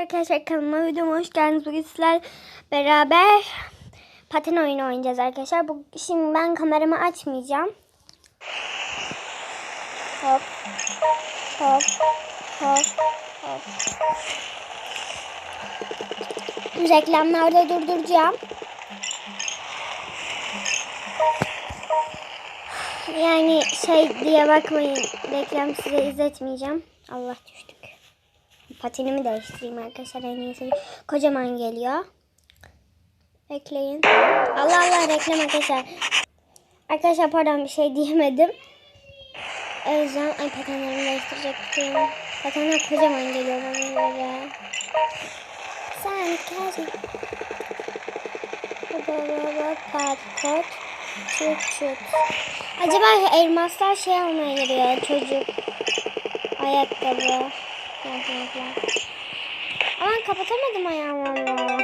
Arkadaşlar kanalıma videoma hoş geldiniz. Bugün sizler beraber paten oyunu oynayacağız arkadaşlar. Bu, şimdi ben kameramı açmayacağım. Hop. Hop. Hop. Hop. Reklamlarda durduracağım. Yani şey diye bakmayın. Reklam size izletmeyeceğim. Allah düştük. Patenimi değiştireyim arkadaşlar. En iyisi. Kocaman geliyor. Bekleyin. Allah Allah reklam arkadaşlar. Arkadaşlar pardon bir şey diyemedim. O yüzden ay patenlerimi değiştirecektim. Patenler kocaman geliyor bana böyle. Sen kaç. Pat kot. Çıt çıt. Acaba elmaslar şey almaya geliyor çocuk. Ayakkabı. Filan. Aman kapatamadım ayağımı ama.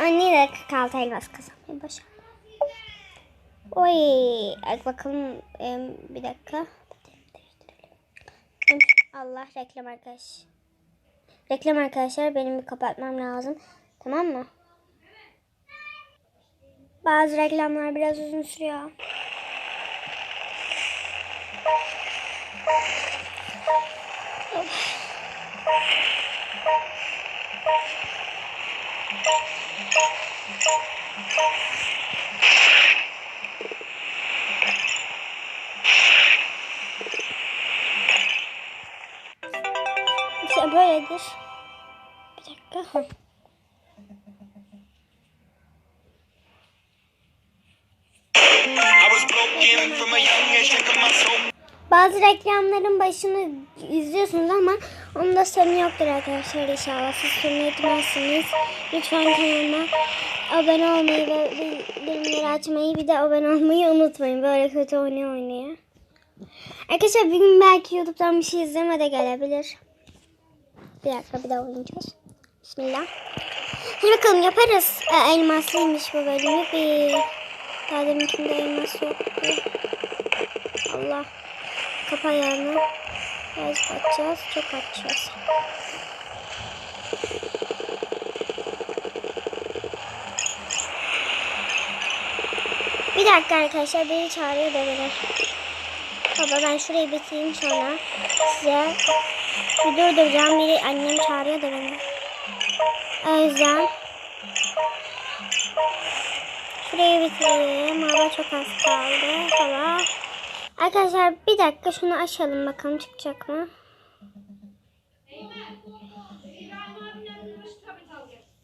Anne de kaldı elmas kazanmayı başardı. Oy. Ay, bakalım em, bir dakika. Allah reklam arkadaş. Reklam arkadaşlar benim bir kapatmam lazım. Tamam mı? Bazı reklamlar biraz uzun sürüyor. İşte böyledir. Bir dakika. Hı. I was broken from a young age, drinking my soul. Bazı reklamların başını izliyorsunuz ama onda sorun yoktur arkadaşlar inşallah. Siz sorun etmezsiniz. Lütfen kanalıma abone olmayı ve bildirimleri açmayı bir de abone olmayı unutmayın. Böyle kötü oynuyor oynaya. Arkadaşlar bugün belki YouTube'dan bir şey izleme de gelebilir. Bir dakika bir daha oynayacağız. Bismillah. Hadi bakalım yaparız. E, elmaslıymış bu bölümü. Bir daha deminkinde elmas yoktu. Allah. Kapa ayağını. Biraz açacağız. Çok açacağız. Bir dakika arkadaşlar beni çağırıyor. Baba ben şurayı bitireyim sonra size bir durduracağım. Biri annem çağırıyor da beni. O yüzden şurayı bitireyim. Hava çok az kaldı. Hava. Arkadaşlar bir dakika şunu açalım bakalım çıkacak mı?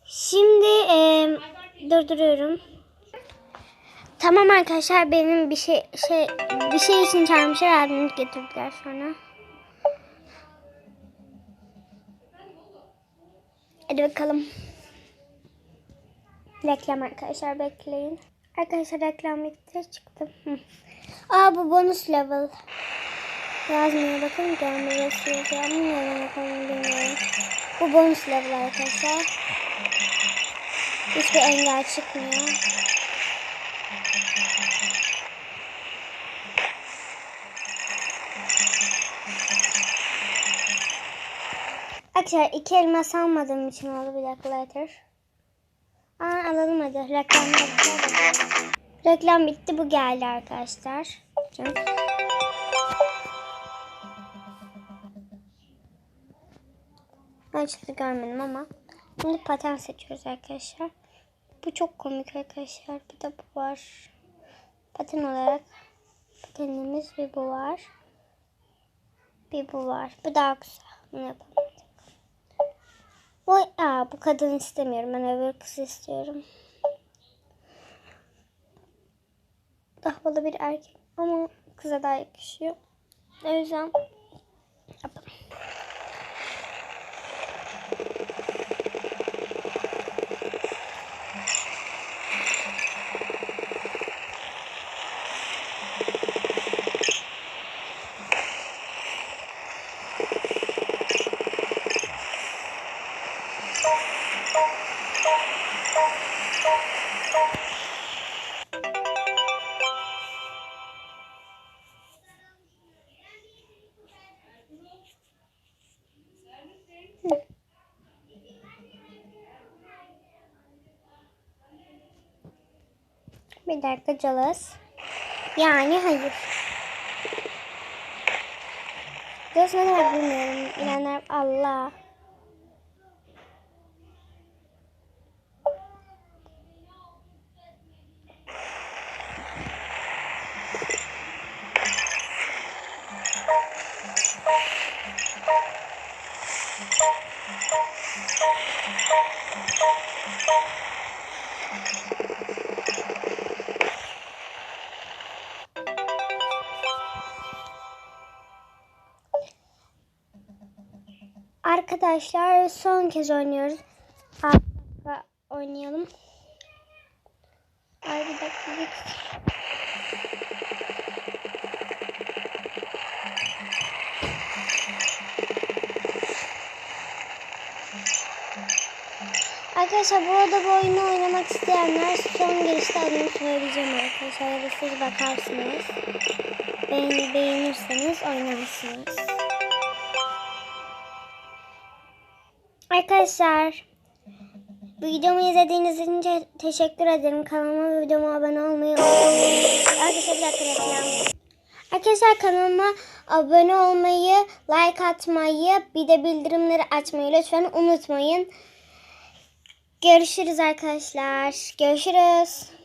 Şimdi eee, durduruyorum. Tamam arkadaşlar benim bir şey şey bir şey için çağırmışlar abimiz getirdiler sonra. Hadi bakalım. Reklam arkadaşlar bekleyin. Arkadaşlar reklam bitti çıktım. Aa bu bonus level. Yazmıyor bakın görmüyoruz yazacağım. Neden yapalım bilmiyorum. Bu bonus level arkadaşlar. Hiçbir engel çıkmıyor. Arkadaşlar iki elmas almadığım için oldu bir dakika later. Aa alalım hadi. Reklam bitti. Reklam bitti bu geldi arkadaşlar. Ben çıktı görmedim ama. Şimdi paten seçiyoruz arkadaşlar. Bu çok komik arkadaşlar. Bir de bu var. Paten olarak patenimiz bir bu var. Bir bu var. Bu daha güzel. Bunu yapalım. Oy, aa, bu kadın istemiyorum. Ben öbür kızı istiyorum. Dahvalı bir erkek ama kıza daha yakışıyor. O yüzden Bir dakika Calas. Yani hayır. Calas ne demek bilmiyorum. İlanlar Allah. Arkadaşlar son kez oynuyoruz. Altı dakika oynayalım. Ay bir dakika. Arkadaşlar bu arada bu oyunu oynamak isteyenler son girişte adını söyleyeceğim arkadaşlar. Siz bakarsınız. Beğen, beğenirseniz oynarsınız. Arkadaşlar videomu izlediğiniz için te- teşekkür ederim. Kanalıma ve videoma abone olmayı. Arkadaşlar. Arkadaşlar kanalıma abone olmayı, like atmayı, bir de bildirimleri açmayı lütfen unutmayın. Görüşürüz arkadaşlar. Görüşürüz.